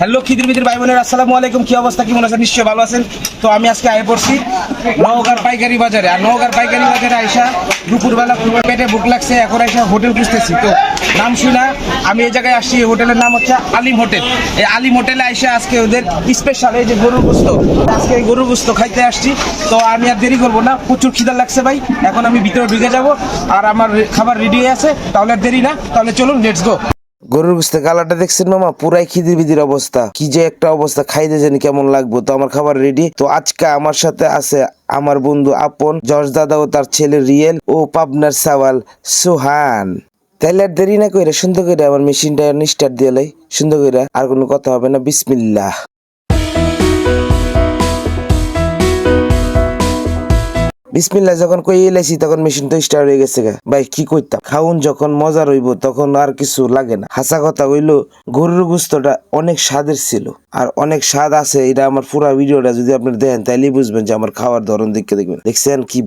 Hello Khidr বিদির ভাই বোনের, আসসালামু আলাইকুম। কি অবস্থা? কি মনে আছেন? নিশ্চয়ই ভালো আছেন। তো আমি আজকে আয় পড়ছি নওগাঁর পাইকারি বাজারে। আর নওগাঁর পাইকারি বাজারে আইসা দুপুরবেলা পুরো পেটে ভুক লাগছে, এখন আইসা হোটেল খুঁজতেছি। তো নাম শুনা, আমি এই জায়গায় আসছি, এই হোটেলের নাম হচ্ছে আলিম হোটেল। এই আলিম হোটেলে আইসা আজকে ওদের স্পেশাল এই যে গরুর গুস্ত, আজকে এই গরুর গুস্ত খাইতে আসছি। তো আমি আর দেরি করব না, প্রচুর খিদা লাগছে ভাই। এখন আমি ভিতরে ঢুকে যাব, আর আমার খাবার রেডি আছে, তাহলে আর দেরি না, তাহলে চলুন লেটস গো গরুর গুস্তে কালারটা দেখছেন মামা? পুরাই খিদির বিদির অবস্থা। কি যে একটা অবস্থা খাইতে জানি কেমন লাগবো? তো আমার খাবার রেডি তো আজকে আমার সাথে আছে আমার বন্ধু আপন, জর্জ দাদা ও তার ছেলে রিয়েল ও পাবনার সাওয়াল সোহান। তাইলে আর দেরি না কইরা সুন্দর করে আমার মেশিনটা স্টার্ট দিয়ে সুন্দর করে আর কোনো কথা হবে না। বিসমিল্লাহ। বিসমিল্লাহ যখন কই এলাইছি, তখন মেশিন তো স্টার্ট হয়ে গেছে। ভাই, কি করতাম খাউন যখন মজা রইব, তখন আর কিছু লাগে না। হাসা কথা হইল, গরুর গুস্তটা অনেক স্বাদের ছিল। আর অনেক স্বাদ আছে, এটা আমার পুরা ভিডিওটা যদি আপনি দেখেন, তাইলেই বুঝবেন যে আমার খাওয়ার ধরন দেখে দেখবেন। দেখছেন কি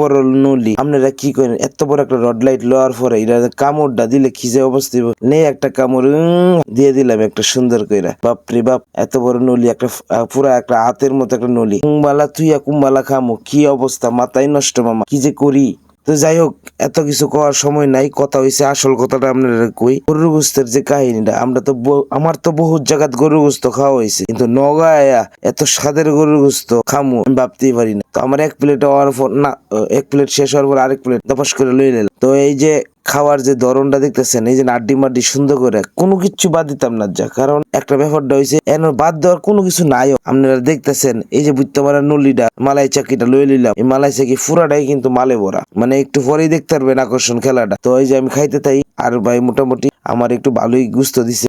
বড় নলি। আপনারা কি করেন? এত বড় একটা রড লাইট লওয়ার পরে এটা কামড়টা দিলে খিজে অবস্থা নে একটা কামড় দিয়ে দিলাম একটা সুন্দর কইরা। বাপরে বাপ, এত বড় নলি, একটা পুরো একটা হাতের মতো একটা নলি। কুম্বালা তুইয়া কুম্বালা খামো, কি অবস্থা? মাথায় নষ্ট মামা, কি যে করি? তো যাই হোক এত কিছু কওয়ার সময় নাই, কথা হয়েছে আসল কথাটা আপনারা কই। গরুর গোস্তের যে কাহিনীটা, আমরা তো আমার তো বহুত জায়গাত গরুর গোস্ত খাওয়া হয়েছে কিন্তু নগায়, এত স্বাদের গরুর গোস্ত খামু, আমি ভাবতেই পারি না। তো আমার এক প্লেট হওয়ার পর, না, এক প্লেট শেষ হওয়ার পর আরেক প্লেট দপাস করে লই নিলাম। তো এই যে খাওয়ার যে ধরনটা দেখতেছেন, এই যে আড্ডি মাড্ডি সুন্দর করে, কোনো কিছু বাদ দিতাম না যা। কারণ একটা ব্যাপারটা হয়েছে এন বাদ দেওয়ার কোনো কিছু নাই আপনারা দেখতেছেন, এই যে বুঝতে পারেন নলিডা, মালাই চাকিটা লই নিলাম এই মালাই চাকি ফুরাটাই কিন্তু মালে ভরা। মানে একটু পরেই দেখতে পারবেন আকর্ষণ খেলাটা। তো এই যে আমি খাইতে তাই আর ভাই মোটামুটি আমার একটু ভালোই গুস্ত দিছে।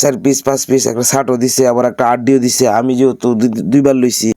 চার পিস পাঁচ পিস একটা শার্টও দিছে, আবার একটা আড্ডিও দিছে। আমি যেহেতু দুইবার লইছি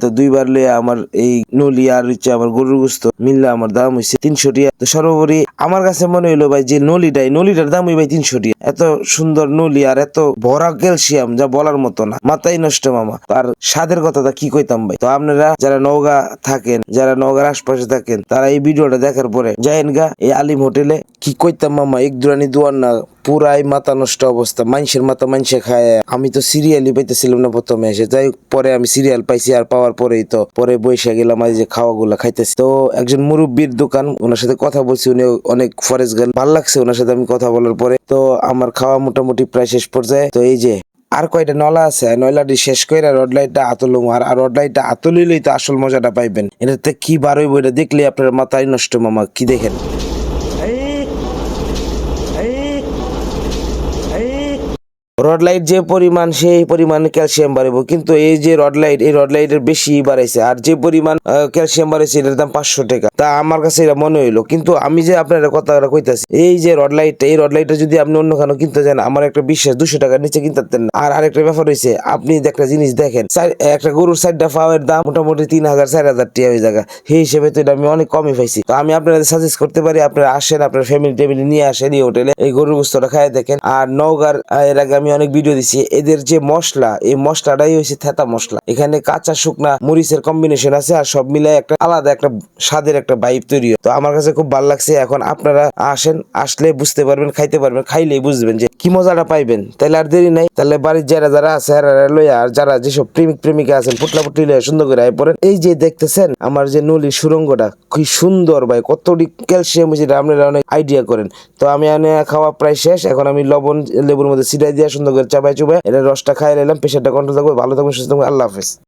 তো দুইবার লয়ে আমার এই নলি আর হচ্ছে আমার গরুর গুস্ত মিললে আমার দাম হয়েছে তিনশো টিয়া। তো সর্বোপরি আমার কাছে মনে হইল, ভাই, যে নলিটা, এই নলিটার দাম ভাই তিনশো টিয়া। এত সুন্দর নলি আর এত ভরা ক্যালসিয়াম যা বলার মতো না। মাথায় নষ্ট মামা। তার স্বাদের কথাটা কি কইতাম, ভাই? তো আপনারা যারা নওগাঁ থাকেন, যারা নওগাঁর আশপাশে থাকেন, তারা এই ভিডিওটা দেখার পরে যাইন গা, এই আলিম হোটেলে কি কইতাম মামা? এক দুরানি দুয়ার না পুরাই মাথা নষ্ট অবস্থা। মানুষের মাথা মানুষে খায়। আমি তো সিরিয়ালই পাইতেছিলাম না প্রথমে। এসে যাই পরে আমি সিরিয়াল পাইছি, আর পাওয়ার পরেই তো। পরে বসে গেলাম, এই যে খাওয়াগুলা খাইতেছি। তো একজন মুরব্বীর দোকান ওনার সাথে কথা বলছি, উনি অনেক ফরেস্ট গেল ভালো লাগছে ওনার সাথে আমি কথা বলার পরে। তো আমার খাওয়া মোটামুটি প্রায় শেষ পর্যায়ে। তো এই যে, আর কয়টা নলা আছে? নয়লাটি শেষ করে রড লাইটটা আতলুম আর রড লাইটটা আতলিলেই তো আসল মজাটা পাইবেন। এটাতে কি বার বইটা দেখলে আপনার মাথায় নষ্ট মামা, কি দেখেন? রড লাইট যে পরিমাণ, সেই পরিমাণ ক্যালসিয়াম বাড়াবো কিন্তু এই যে রড লাইট, এই রড লাইটের বেশি বাড়াইছে। আর যে পরিমাণ ক্যালসিয়াম বাড়াইছে, এটার দাম পাঁচশো টাকা। তা আমার কাছে এটা মনে হইল। কিন্তু আমি যে আপনার কথাটা কইতাছি, এই যে রড লাইট, এই রড লাইটটা যদি আপনি অন্য খানো কিনতে যান, আমার একটা বিশ্বাস, দুশো টাকার নিচে কিনতে না। আর আরেকটা ব্যাপার হয়েছে আপনি একটা জিনিস দেখেন একটা গরুর সাইডটা ফাওয়ের দাম মোটামুটি তিন হাজার, চার হাজার টাকা হয়ে জায়গা সেই হিসেবে তো এটা আমি অনেক কমই পাইছি। তো আমি আপনাদের সাজেস্ট করতে পারি, আপনারা আসেন, আপনার ফ্যামিলি টেমিলি নিয়ে আসেন, এই হোটেলে এই গরুর গোস্তটা খাই দেখেন। আর নওগার এর আগে আমি অনেক ভিডিও দিছি। এদের যে মশলা, এই মশলাটাই হয়েছে থেতা মশলা। এখানে কাঁচা, শুকনা মরিচের কম্বিনেশন আছে আর সব মিলাই একটা আলাদা একটা স্বাদের একটা ভাইব তৈরি তো আমার কাছে খুব ভালো লাগছে। এখন আপনারা আসেন, আসলে বুঝতে পারবেন, খাইতে পারবেন, খাইলেই বুঝবেন যে কি মজাটা পাইবেন। তাহলে আর দেরি নাই। তাহলে বাড়ির যারা যারা আছে লইয়া আর যারা যেসব প্রেমিক, প্রেমিকা আছেন পুটলা পুটলি লইয়া সুন্দর করে আয় পড়েন। এই যে দেখতেছেন, আমার যে নলি সুরঙ্গটা কি সুন্দর ভাই কতটি ক্যালসিয়াম হয়েছে আপনারা অনেক আইডিয়া করেন। তো আমি খাওয়া প্রায় শেষ। এখন আমি লবণ, লেবুর মধ্যে সিটাই দিয়ে সুন্দর করে চাপাই চুপাই এটা রসটা খাই নিলাম পেশারটা কন্ট্রোল থাকবে, ভালো থাকবে সুস্থ থাকবেন, আল্লাহ হাফেজ।